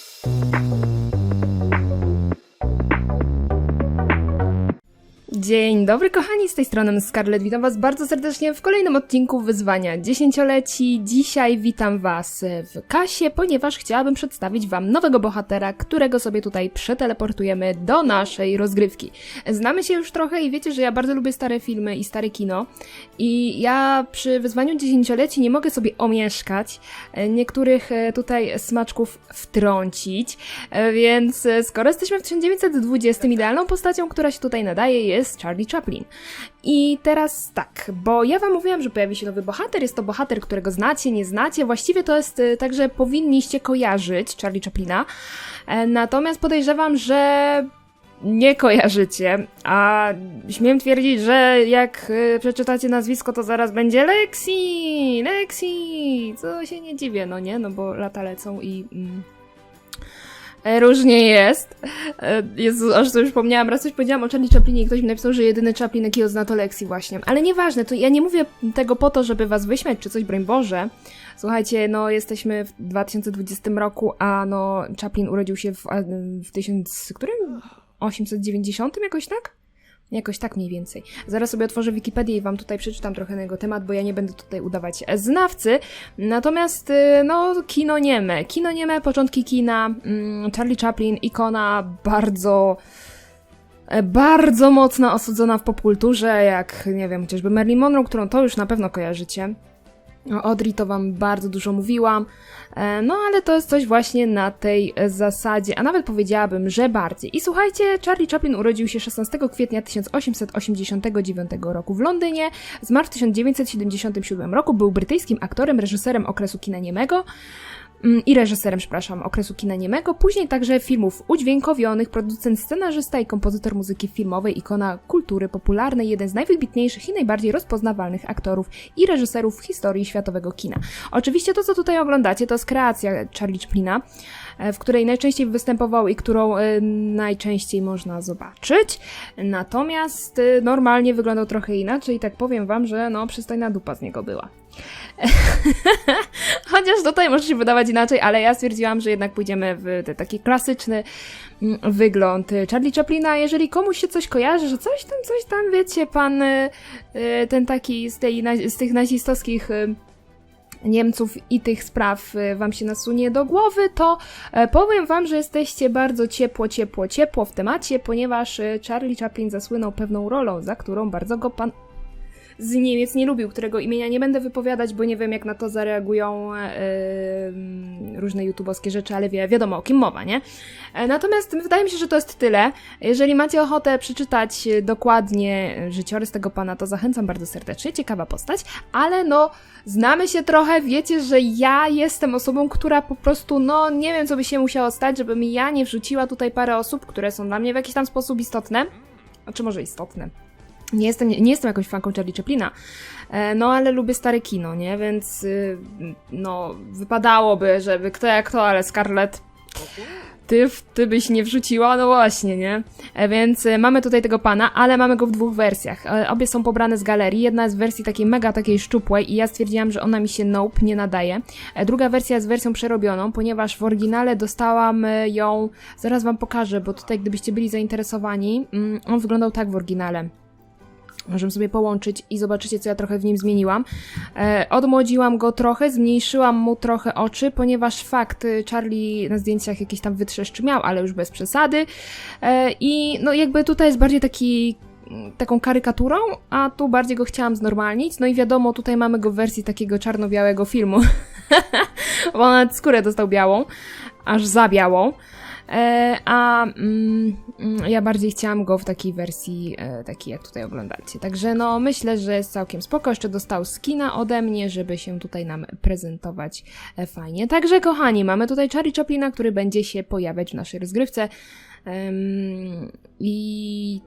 Thank you. Dzień dobry kochani, z tej strony Scarlett, witam was bardzo serdecznie w kolejnym odcinku wyzwania dziesięcioleci. Dzisiaj witam was w kasie, ponieważ chciałabym przedstawić wam nowego bohatera, którego sobie tutaj przeteleportujemy do naszej rozgrywki. Znamy się już trochę i wiecie, że ja bardzo lubię stare filmy i stare kino i ja przy wyzwaniu dziesięcioleci nie mogę sobie omieszkać e, niektórych e, tutaj smaczków wtrącić, E, więc skoro jesteśmy w 1920, idealną postacią, która się tutaj nadaje jest Charlie Chaplin. I teraz tak, bo ja wam mówiłam, że pojawi się nowy bohater, jest to bohater, którego znacie, nie znacie, właściwie to jest e, tak, że powinniście kojarzyć Charlie Chaplina, E, natomiast podejrzewam, że nie kojarzycie, a śmiem twierdzić, że jak y, przeczytacie nazwisko, to zaraz będzie Lexi! Lexi! Co się nie dziwię, no nie? No bo lata lecą i... Mm, Różnie jest. E, Jezu, aż sobie przypomniałam, raz coś powiedziałam o Charlie Chaplinie i ktoś mi napisał, że jedyny Chaplin, jakiego zna to Lexi właśnie. Ale nieważne, to ja nie mówię tego po to, żeby was wyśmiać czy coś, broń Boże. Słuchajcie, no jesteśmy w 2020 roku, a no Chaplin urodził się w, w 1000... którym? 890 jakoś tak? Jakoś tak mniej więcej. Zaraz sobie otworzę Wikipedię i wam tutaj przeczytam trochę na jego temat, bo ja nie będę tutaj udawać znawcy. Natomiast, y, no, kino nieme. Kino nieme, początki kina, mm, Charlie Chaplin, ikona bardzo e, bardzo mocno osudzona w popkulturze, jak, nie wiem, chociażby Marilyn Monroe, którą to już na pewno kojarzycie. O Audrey to wam bardzo dużo mówiłam, E, no ale to jest coś właśnie na tej e, zasadzie, a nawet powiedziałabym, że bardziej. I słuchajcie, Charlie Chaplin urodził się 16 kwietnia 1889 roku w Londynie, zmarł w 1977 roku, był brytyjskim aktorem, reżyserem okresu kina niemego, i reżyserem, przepraszam, okresu kina niemego, później także filmów udźwiękowionych, producent, scenarzysta i kompozytor muzyki filmowej, ikona kultury popularnej, jeden z najwybitniejszych i najbardziej rozpoznawalnych aktorów i reżyserów w historii światowego kina. Oczywiście to, co tutaj oglądacie, to jest kreacja Charlie Chaplina, e, w której najczęściej występował i którą e, najczęściej można zobaczyć. Natomiast e, normalnie wyglądał trochę inaczej, tak powiem wam, że no przystojna dupa z niego była. Chociaż tutaj może się wydawać inaczej, ale ja stwierdziłam, że jednak pójdziemy w ten taki klasyczny mm, wygląd Charlie Chaplina. Jeżeli komuś się coś kojarzy, że coś tam, coś tam, wiecie, pan y, ten taki z, tej, z tych nazistowskich y, Niemców i tych spraw y, wam się nasunie do głowy, to e, powiem wam, że jesteście bardzo ciepło, ciepło, ciepło w temacie, ponieważ Charlie Chaplin zasłynął pewną rolą, za którą bardzo go pan z Niemiec nie lubił, którego imienia nie będę wypowiadać, bo nie wiem jak na to zareagują em, różne youtubowskie rzeczy, ale wie, wiadomo o kim mowa, nie? E, natomiast wydaje mi się, że to jest tyle. Jeżeli macie ochotę przeczytać e, dokładnie życiorys tego pana, to zachęcam bardzo serdecznie, ciekawa postać, ale no znamy się trochę, wiecie, że ja jestem osobą, która po prostu, no nie wiem co by się musiało stać, żebym ja nie wrzuciła tutaj parę osób, które są dla mnie w jakiś tam sposób istotne, znaczy może istotne, nie jestem, nie jestem jakąś fanką Charlie Chaplina, e, no ale lubię stare kino, nie? Więc y, no wypadałoby, żeby kto jak to, ale Scarlett ty, ty byś nie wrzuciła, no właśnie, nie? E, Więc y, mamy tutaj tego pana, ale mamy go w dwóch wersjach. E, Obie są pobrane z galerii. Jedna jest w wersji takiej mega takiej szczupłej i ja stwierdziłam, że ona mi się nope nie nadaje. Druga wersja jest wersją przerobioną, ponieważ w oryginale dostałam ją, zaraz wam pokażę, bo tutaj gdybyście byli zainteresowani, mm, on wyglądał tak w oryginale. Możemy sobie połączyć i zobaczycie, co ja trochę w nim zmieniłam. E, odmłodziłam go trochę, zmniejszyłam mu trochę oczy, ponieważ fakt, y, Charlie na zdjęciach jakiś tam wytrzeszczy miał, ale już bez przesady. E, I no jakby tutaj jest bardziej taki mm, taką karykaturą, a tu bardziej go chciałam znormalnić. No i wiadomo, tutaj mamy go w wersji takiego czarno-białego filmu, bo nawet skórę dostał białą, aż za białą. E, a mm, mm, ja bardziej chciałam go w takiej wersji, e, takiej jak tutaj oglądacie. Także no, myślę, że jest całkiem spoko. Jeszcze dostał skina ode mnie, żeby się tutaj nam prezentować e, fajnie. Także kochani, mamy tutaj Charlie Chaplina, który będzie się pojawiać w naszej rozgrywce. I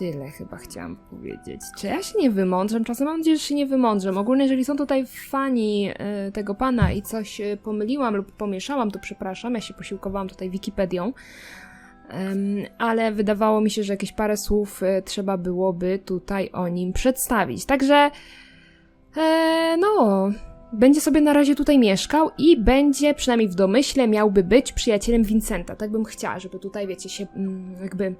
tyle chyba chciałam powiedzieć. Czy ja się nie wymądrzam? Czasem mam nadzieję, że się nie wymądrzam. Ogólnie, jeżeli są tutaj fani e, tego pana i coś e, pomyliłam lub pomieszałam, to przepraszam. Ja się posiłkowałam tutaj Wikipedią. Ale wydawało mi się, że jakieś parę słów e, trzeba byłoby tutaj o nim przedstawić. Także, no, będzie sobie na razie tutaj mieszkał i będzie, przynajmniej w domyśle, miałby być przyjacielem Vincenta. Tak bym chciała, żeby tutaj, wiecie, się mm, jakby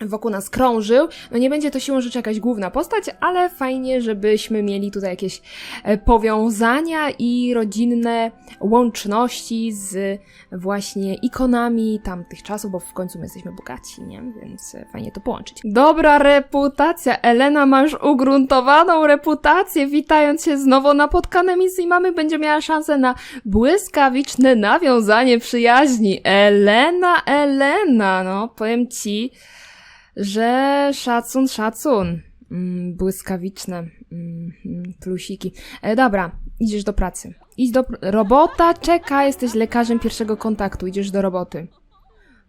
wokół nas krążył. No nie będzie to siłą rzeczy jakaś główna postać, ale fajnie, żebyśmy mieli tutaj jakieś e, powiązania i rodzinne łączności z właśnie ikonami tamtych czasów, bo w końcu my jesteśmy bogaci, nie? Więc e, fajnie to połączyć. Dobra reputacja. Elena ma już ugruntowaną reputację. Witając się z nowo napotkanym z mamy, będzie miała szansę na błyskawiczne nawiązanie przyjaźni. Elena, Elena, no powiem ci, że szacun, szacun. Mm, błyskawiczne mm, mm, plusiki. E, dobra, idziesz do pracy. Idź do robota, czeka, jesteś lekarzem pierwszego kontaktu, idziesz do roboty.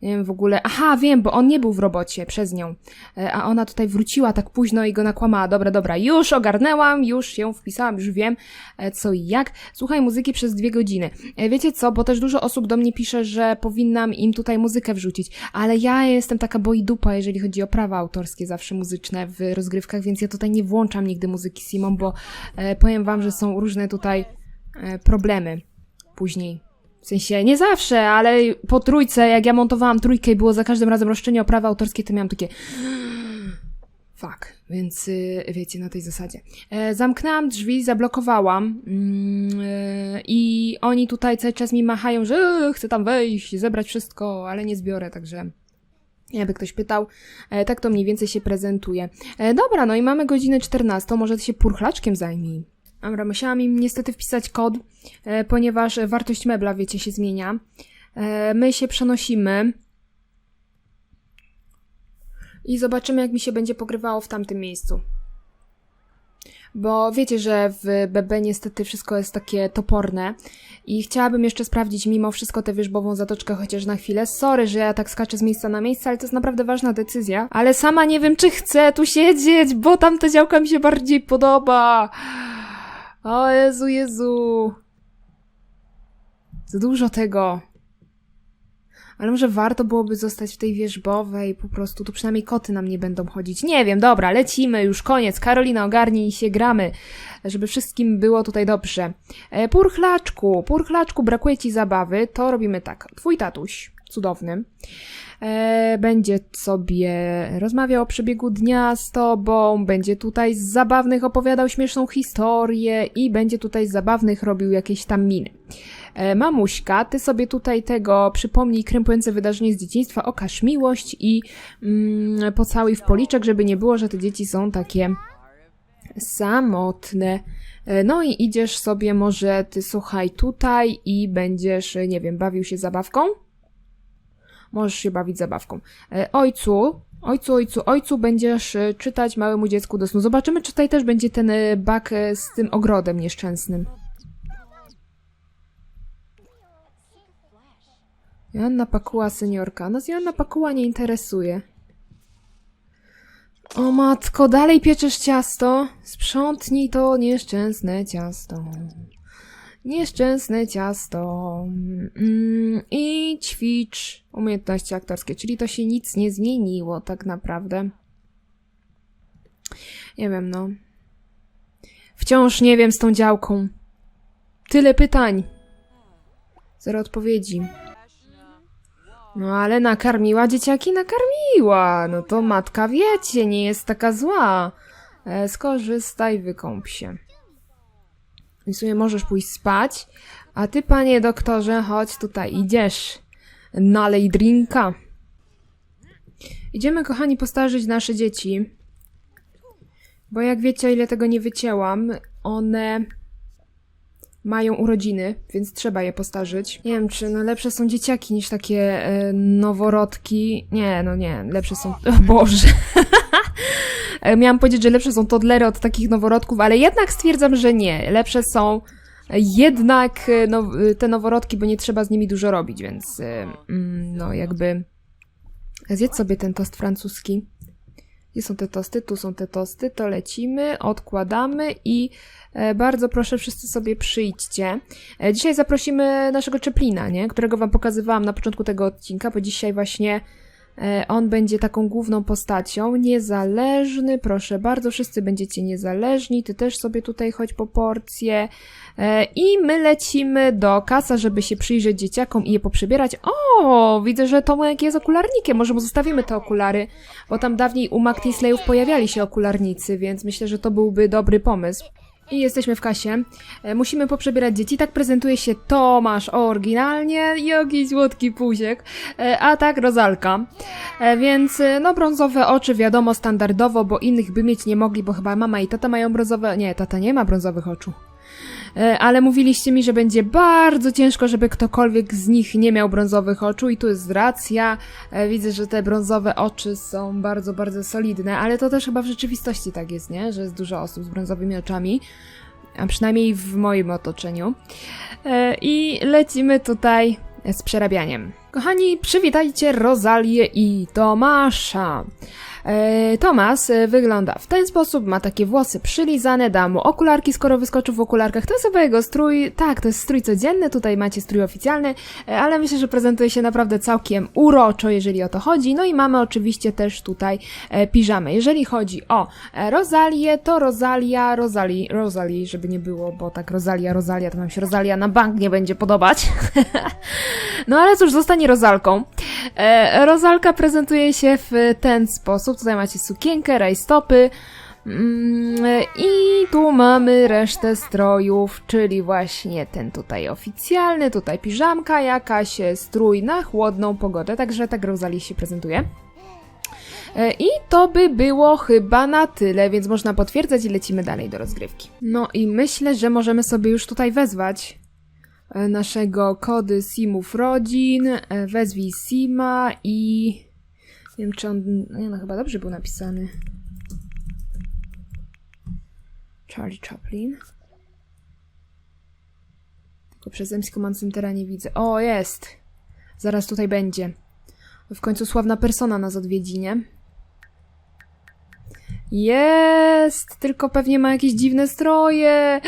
Nie wiem w ogóle. Aha, wiem, bo on nie był w robocie przez nią. E, a ona tutaj wróciła tak późno i go nakłamała. Dobra, dobra, już ogarnęłam, już ją wpisałam, już wiem e, co i jak. Słuchaj muzyki przez dwie godziny. E, wiecie co, bo też dużo osób do mnie pisze, że powinnam im tutaj muzykę wrzucić, ale ja jestem taka boidupa, jeżeli chodzi o prawa autorskie zawsze muzyczne w rozgrywkach, więc ja tutaj nie włączam nigdy muzyki Simon, bo powiem wam, że są różne tutaj problemy później. W sensie, nie zawsze, ale po trójce, jak ja montowałam trójkę i było za każdym razem roszczenie o prawa autorskie, to miałam takie... Fuck, więc y, wiecie, na tej zasadzie. E, zamknęłam drzwi, zablokowałam mm, y, i oni tutaj cały czas mi machają, że e, chcę tam wejść, zebrać wszystko, ale nie zbiorę, także... Jakby ktoś pytał, e, tak to mniej więcej się prezentuje. E, dobra, no i mamy godzinę 14, może ty się purchlaczkiem zajmij. Dobra, musiałam im niestety wpisać kod, e, ponieważ wartość mebla, wiecie, się zmienia. E, my się przenosimy i zobaczymy, jak mi się będzie pogrywało w tamtym miejscu. Bo wiecie, że w BB niestety wszystko jest takie toporne i chciałabym jeszcze sprawdzić mimo wszystko tę wierzbową zatoczkę chociaż na chwilę. Sorry, że ja tak skaczę z miejsca na miejsce, ale to jest naprawdę ważna decyzja. Ale sama nie wiem, czy chcę tu siedzieć, bo tamta działka mi się bardziej podoba. O Jezu, Jezu. Za dużo tego. Ale może warto byłoby zostać w tej wierzbowej, po prostu tu przynajmniej koty nam nie będą chodzić. Nie wiem, dobra, lecimy, już koniec. Karolina, ogarnij się, gramy, żeby wszystkim było tutaj dobrze. E, purchlaczku, purchlaczku, brakuje ci zabawy, to robimy tak. Twój tatuś, cudowny, e, będzie sobie rozmawiał o przebiegu dnia z tobą, będzie tutaj z zabawnych opowiadał śmieszną historię i będzie tutaj z zabawnych robił jakieś tam miny. E, mamuśka, ty sobie tutaj tego przypomnij krępujące wydarzenie z dzieciństwa, okaż miłość i mm, pocałuj w policzek, żeby nie było, że te dzieci są takie samotne. E, No i idziesz sobie może ty słuchaj tutaj i będziesz, nie wiem, bawił się zabawką? Możesz się bawić zabawką. E, Ojcu, ojcu, ojcu, ojcu będziesz e, czytać małemu dziecku do snu. Zobaczymy, czy tutaj też będzie ten e, bak z tym ogrodem nieszczęsnym. Joanna Pakuła seniorka. Nas Joanna Pakuła nie interesuje. O matko, dalej pieczesz ciasto? Sprzątnij to nieszczęsne ciasto. Nieszczęsne ciasto. Mm, I ćwicz umiejętności aktorskie, czyli to się nic nie zmieniło tak naprawdę. Nie wiem, no. Wciąż nie wiem z tą działką. Tyle pytań. Zero odpowiedzi. No ale nakarmiła dzieciaki, nakarmiła. No to matka wiecie, nie jest taka zła. E, skorzystaj, wykąp się. W sumie możesz pójść spać, a ty, panie doktorze, chodź tutaj, idziesz. Nalej drinka. Idziemy, kochani, postarzyć nasze dzieci. Bo jak wiecie, ile tego nie wycięłam, one mają urodziny, więc trzeba je postarzyć. Nie wiem, czy no lepsze są dzieciaki niż takie e, noworodki. Nie, no nie, lepsze są... Boże! E, Miałam powiedzieć, że lepsze są toddlery od takich noworodków, ale jednak stwierdzam, że nie. Lepsze są jednak e, no, te noworodki, bo nie trzeba z nimi dużo robić, więc e, mm, no jakby zjedz sobie ten tost francuski. Gdzie są te tosty? Tu są te tosty, to lecimy, odkładamy i e, bardzo proszę wszyscy sobie przyjdźcie. E, dzisiaj zaprosimy naszego Czeplina, nie? Którego wam pokazywałam na początku tego odcinka, bo dzisiaj właśnie E, On będzie taką główną postacią, niezależny, proszę bardzo, wszyscy będziecie niezależni, ty też sobie tutaj chodź po porcję. E, I my lecimy do kasa, żeby się przyjrzeć dzieciakom i je poprzebierać. O, widzę, że Tomek jest okularnikiem, może mu zostawimy te okulary, bo tam dawniej u McTinsleyów pojawiali się okularnicy, więc myślę, że to byłby dobry pomysł. I jesteśmy w kasie. E, Musimy poprzebierać dzieci. Tak prezentuje się Tomasz oryginalnie. Jaki słodki puziek. E, A tak Rozalka. E, Więc no brązowe oczy wiadomo standardowo, bo innych by mieć nie mogli, bo chyba mama i tata mają brązowe... Nie, tata nie ma brązowych oczu. E, Ale mówiliście mi, że będzie bardzo ciężko, żeby ktokolwiek z nich nie miał brązowych oczu i tu jest racja. E, Widzę, że te brązowe oczy są bardzo, bardzo solidne, ale to też chyba w rzeczywistości tak jest, nie? Że jest dużo osób z brązowymi oczami. A przynajmniej w moim otoczeniu. E, I lecimy tutaj z przerabianiem. Kochani, przywitajcie Rozalię i Tomasza. E, Tomas e, wygląda w ten sposób, ma takie włosy przylizane, da mu okularki, skoro wyskoczył w okularkach. To jest chyba jego strój, tak, to jest strój codzienny, tutaj macie strój oficjalny, e, ale myślę, że prezentuje się naprawdę całkiem uroczo, jeżeli o to chodzi. No i mamy oczywiście też tutaj piżamy. Jeżeli chodzi o Rozalię, to Rosalia, Rosali, Rosali, żeby nie było, bo tak Rosalia, Rosalia, to nam się Rosalia na bank nie będzie podobać. no ale cóż, zostanie Rozalką. E, Rozalka prezentuje się w ten sposób. Tutaj macie sukienkę, rajstopy. Mm, I tu mamy resztę strojów, czyli właśnie ten tutaj oficjalny, tutaj piżamka jakaś, e, strój na chłodną pogodę, także tak Rosalie się prezentuje. E, I to by było chyba na tyle, więc można potwierdzać i lecimy dalej do rozgrywki. No i myślę, że możemy sobie już tutaj wezwać e, naszego kody Simów rodzin. Wezwij Sima i... Nie wiem, czy on... Nie no, chyba dobrze był napisany. Charlie Chaplin. Tylko przez Emską Mancentera nie widzę. O, jest! Zaraz tutaj będzie. W końcu sławna persona nas odwiedzi, nie? Jest! Tylko pewnie ma jakieś dziwne stroje.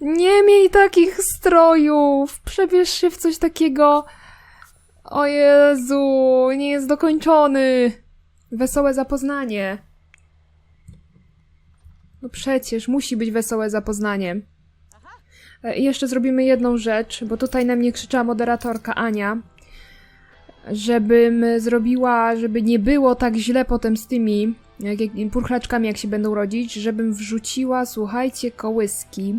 Nie miej takich strojów! Przebierz się w coś takiego. O Jezu, nie jest dokończony. Wesołe zapoznanie. No przecież, musi być wesołe zapoznanie. E, I jeszcze zrobimy jedną rzecz, bo tutaj na mnie krzyczała moderatorka Ania, żebym zrobiła, żeby nie było tak źle potem z tymi jak, jak, purchlaczkami, jak się będą rodzić, żebym wrzuciła, słuchajcie, kołyski.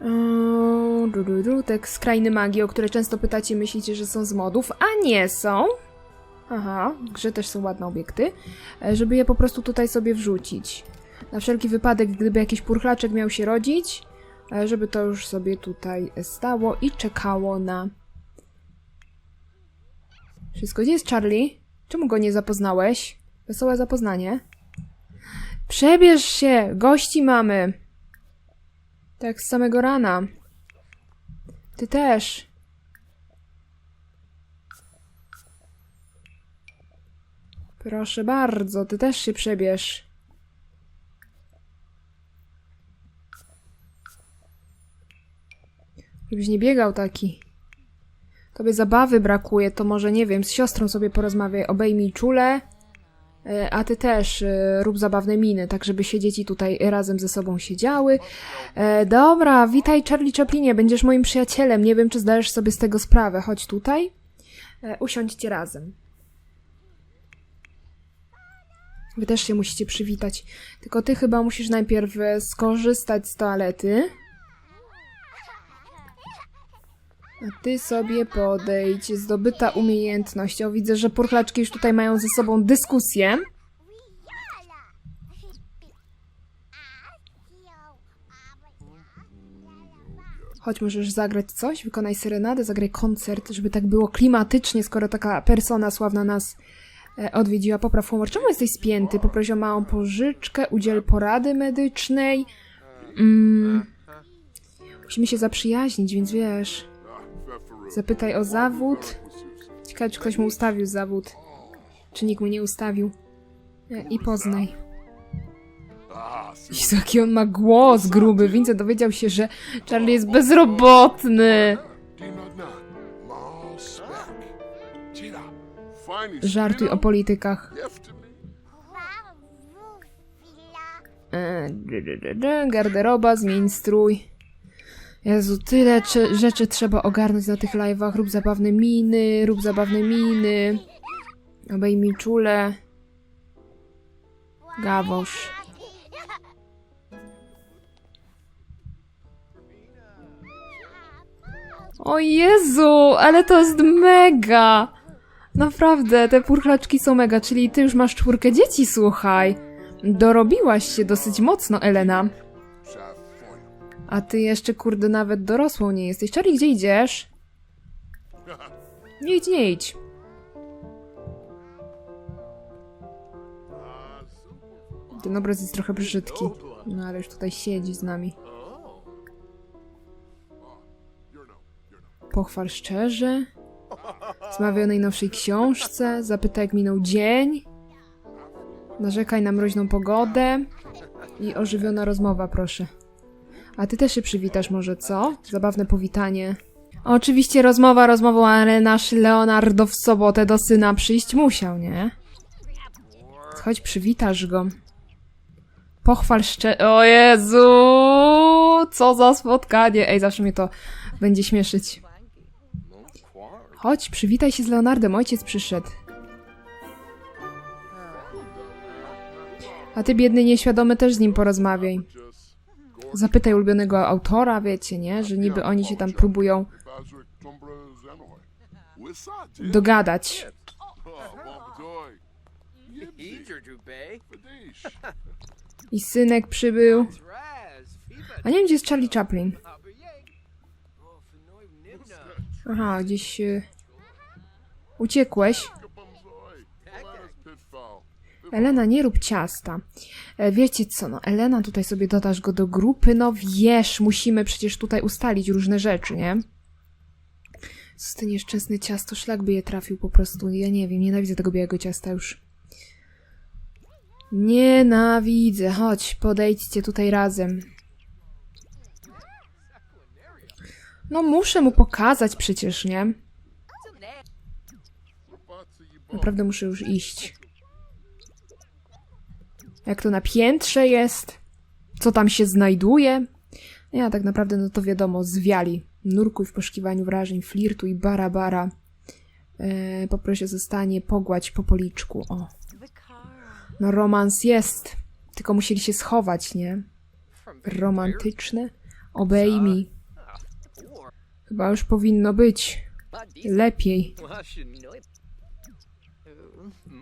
Eee, du, te skrajny magii, o które często pytacie, myślicie, że są z modów, a nie są. Aha, grze też są ładne obiekty. E, Żeby je po prostu tutaj sobie wrzucić. Na wszelki wypadek, gdyby jakiś purchlaczek miał się rodzić, e, żeby to już sobie tutaj stało i czekało na... Wszystko. Gdzie jest Charlie? Czemu go nie zapoznałeś? Wesołe zapoznanie. Przebierz się! Gości mamy! Tak z samego rana. Ty też. Proszę bardzo, ty też się przebierz. Żebyś nie biegał taki. Tobie zabawy brakuje, to może nie wiem, z siostrą sobie porozmawiaj, obejmij czule, a ty też e, rób zabawne miny, tak żeby się dzieci tutaj razem ze sobą siedziały. E, dobra, witaj Charlie Chaplinie, będziesz moim przyjacielem, nie wiem czy zdajesz sobie z tego sprawę, chodź tutaj. E, usiądźcie razem. Wy też się musicie przywitać. Tylko ty chyba musisz najpierw e, skorzystać z toalety. A ty sobie podejdź. Zdobyta umiejętność. O, widzę, że purchlaczki już tutaj mają ze sobą dyskusję. Chodź, możesz zagrać coś, wykonaj serenadę, zagraj koncert, żeby tak było klimatycznie, skoro taka persona sławna nas e, odwiedziła. Popraw humor. Czemu jesteś spięty? Poproś o małą pożyczkę, udziel porady medycznej. Mm. Musimy się zaprzyjaźnić, więc wiesz... Zapytaj o zawód. Ciekawe, czy ktoś mu ustawił zawód. Czy nikt mu nie ustawił. E, I poznaj. Jezu, jaki on ma głos gruby. Vincent dowiedział się, że Charlie jest bezrobotny. Żartuj o politykach. E, Garderoba, zmień strój. Jezu, tyle rzeczy trzeba ogarnąć na tych live'ach. Rób zabawne miny, rób zabawne miny. Obejmij czule. Gawosz. O Jezu, ale to jest mega! Naprawdę, te purchlaczki są mega, czyli ty już masz czwórkę dzieci, słuchaj. Dorobiłaś się dosyć mocno, Elena. A ty jeszcze, kurde, nawet dorosłą nie jesteś. Charlie, gdzie idziesz? Nie idź, nie idź. Ten obraz jest trochę brzydki. No ale już tutaj siedzi z nami. Pochwal szczerze. Zmawiaj o najnowszej książce. Zapytaj, jak minął dzień. Narzekaj na mroźną pogodę. I ożywiona rozmowa, proszę. A ty też się przywitasz może, co? Zabawne powitanie. Oczywiście rozmowa rozmową, ale nasz Leonardo w sobotę do syna przyjść musiał, nie? Chodź, przywitasz go. Pochwal szczerze... O Jezu! Co za spotkanie! Ej, zawsze mnie to będzie śmieszyć. Chodź, przywitaj się z Leonardem, ojciec przyszedł. A ty, biedny nieświadomy, też z nim porozmawiaj. Zapytaj ulubionego autora, wiecie, nie? Że niby oni się tam próbują dogadać. I synek przybył. A nie wiem, gdzie jest Charlie Chaplin. Aha, gdzieś... y, Uciekłeś. Elena, nie rób ciasta. E, wiecie co, no Elena, tutaj sobie dodasz go do grupy, no wiesz, musimy przecież tutaj ustalić różne rzeczy, nie? Co ty nieszczęsne ciasto, szlak by je trafił po prostu, ja nie wiem, nienawidzę tego białego ciasta już. Nienawidzę, chodź, podejdźcie tutaj razem. No muszę mu pokazać przecież, nie? Naprawdę muszę już iść. Jak to na piętrze jest? Co tam się znajduje? Ja tak naprawdę, no to wiadomo, zwiali. Nurkuj w poszukiwaniu wrażeń, flirtuj, bara bara. E, poproszę zostanie, pogładź po policzku, o. No romans jest, tylko musieli się schować, nie? Romantyczne? Obejmij. Chyba już powinno być. Lepiej.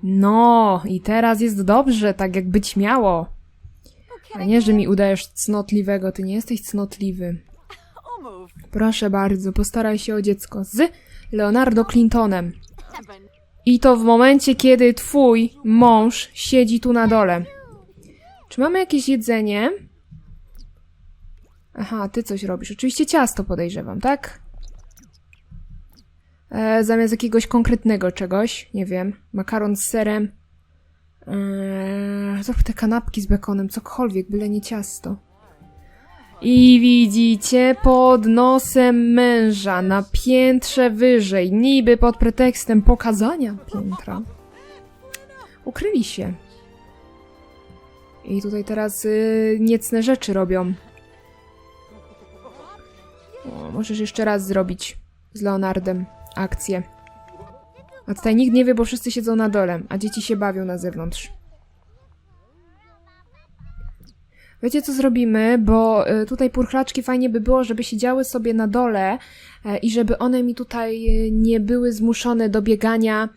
No, i teraz jest dobrze, tak jak być miało. A nie, że mi udajesz cnotliwego, ty nie jesteś cnotliwy. Proszę bardzo, postaraj się o dziecko z Leonardo Clintonem. I to w momencie, kiedy twój mąż siedzi tu na dole. Czy mamy jakieś jedzenie? Aha, ty coś robisz. Oczywiście ciasto podejrzewam, tak? E, zamiast jakiegoś konkretnego czegoś, nie wiem, makaron z serem. Eee, zrób te kanapki z bekonem, cokolwiek, byle nie ciasto. I widzicie pod nosem męża na piętrze wyżej, niby pod pretekstem pokazania piętra. Ukryli się. I tutaj teraz y, niecne rzeczy robią. O, możesz jeszcze raz zrobić z Leonardem akcję. A tutaj nikt nie wie, bo wszyscy siedzą na dole, a dzieci się bawią na zewnątrz. Wiecie, co zrobimy? Bo y, tutaj purchlaczki fajnie by było, żeby siedziały sobie na dole e, i żeby one mi tutaj y, nie były zmuszone do biegania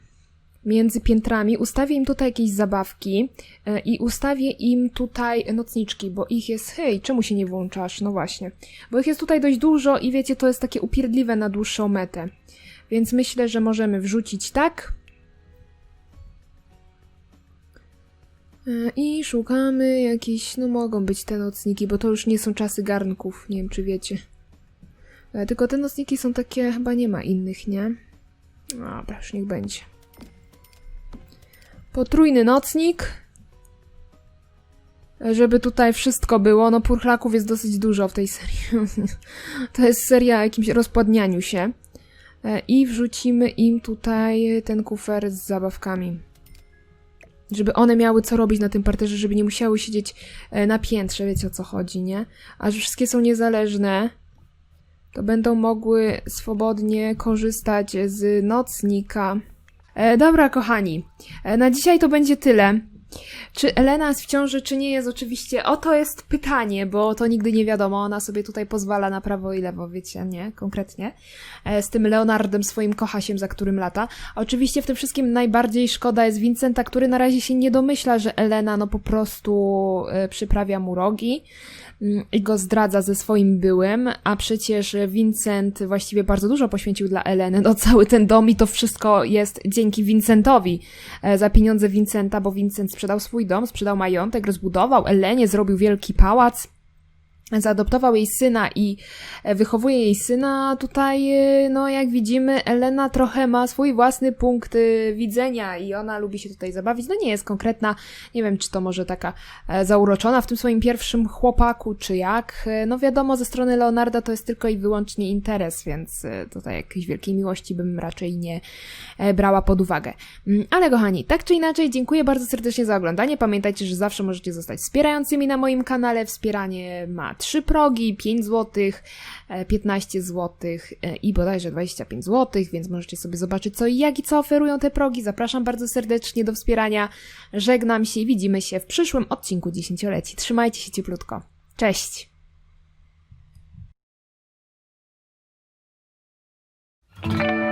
między piętrami. Ustawię im tutaj jakieś zabawki e, i ustawię im tutaj nocniczki, bo ich jest... Hej, czemu się nie włączasz? No właśnie. Bo ich jest tutaj dość dużo i wiecie, to jest takie upierdliwe na dłuższą metę. Więc myślę, że możemy wrzucić tak. E, I szukamy jakichś, no mogą być te nocniki, bo to już nie są czasy garnków, nie wiem czy wiecie. E, Tylko te nocniki są takie, chyba nie ma innych, nie? Dobra, już niech będzie. Potrójny nocnik. E, Żeby tutaj wszystko było, no purchlaków jest dosyć dużo w tej serii. to jest seria o jakimś rozpładnianiu się. E, I wrzucimy im tutaj ten kufer z zabawkami. Żeby one miały co robić na tym parterze, żeby nie musiały siedzieć e, na piętrze, wiecie o co chodzi, nie? A że wszystkie są niezależne, to będą mogły swobodnie korzystać z nocnika. E, dobra, kochani, e, na dzisiaj to będzie tyle. Czy Elena jest w ciąży, czy nie jest? Oczywiście, oto jest pytanie, bo to nigdy nie wiadomo. Ona sobie tutaj pozwala na prawo i lewo, wiecie, nie? Konkretnie. E, z tym Leonardem, swoim kochasiem, za którym lata. A oczywiście w tym wszystkim najbardziej szkoda jest Vincenta, który na razie się nie domyśla, że Elena no po prostu e, przyprawia mu rogi mm, i go zdradza ze swoim byłym, a przecież Vincent właściwie bardzo dużo poświęcił dla Eleny. No cały ten dom i to wszystko jest dzięki Vincentowi. E, za pieniądze Vincenta, bo Vincent sprzedał swój dom, sprzedał majątek, rozbudował Elenie, zrobił wielki pałac. Zaadoptował jej syna i e, wychowuje jej syna. Tutaj, e, no jak widzimy, Elena trochę ma swój własny punkt e, widzenia i ona lubi się tutaj zabawić. No nie jest konkretna, nie wiem, czy to może taka zauroczona w tym swoim pierwszym chłopaku, czy jak. No wiadomo, ze strony Leonarda to jest tylko i wyłącznie interes, więc tutaj jakiejś wielkiej miłości bym raczej nie brała pod uwagę. Mm, Ale kochani, tak czy inaczej, dziękuję bardzo serdecznie za oglądanie. Pamiętajcie, że zawsze możecie zostać wspierającymi na moim kanale. Wspieranie ma 3 progi, 5 zł, 15 zł i bodajże 25 zł, więc możecie sobie zobaczyć co i jak i co oferują te progi. Zapraszam bardzo serdecznie do wspierania. Żegnam się i widzimy się w przyszłym odcinku dziesięcioleci. Trzymajcie się cieplutko. Cześć! Thank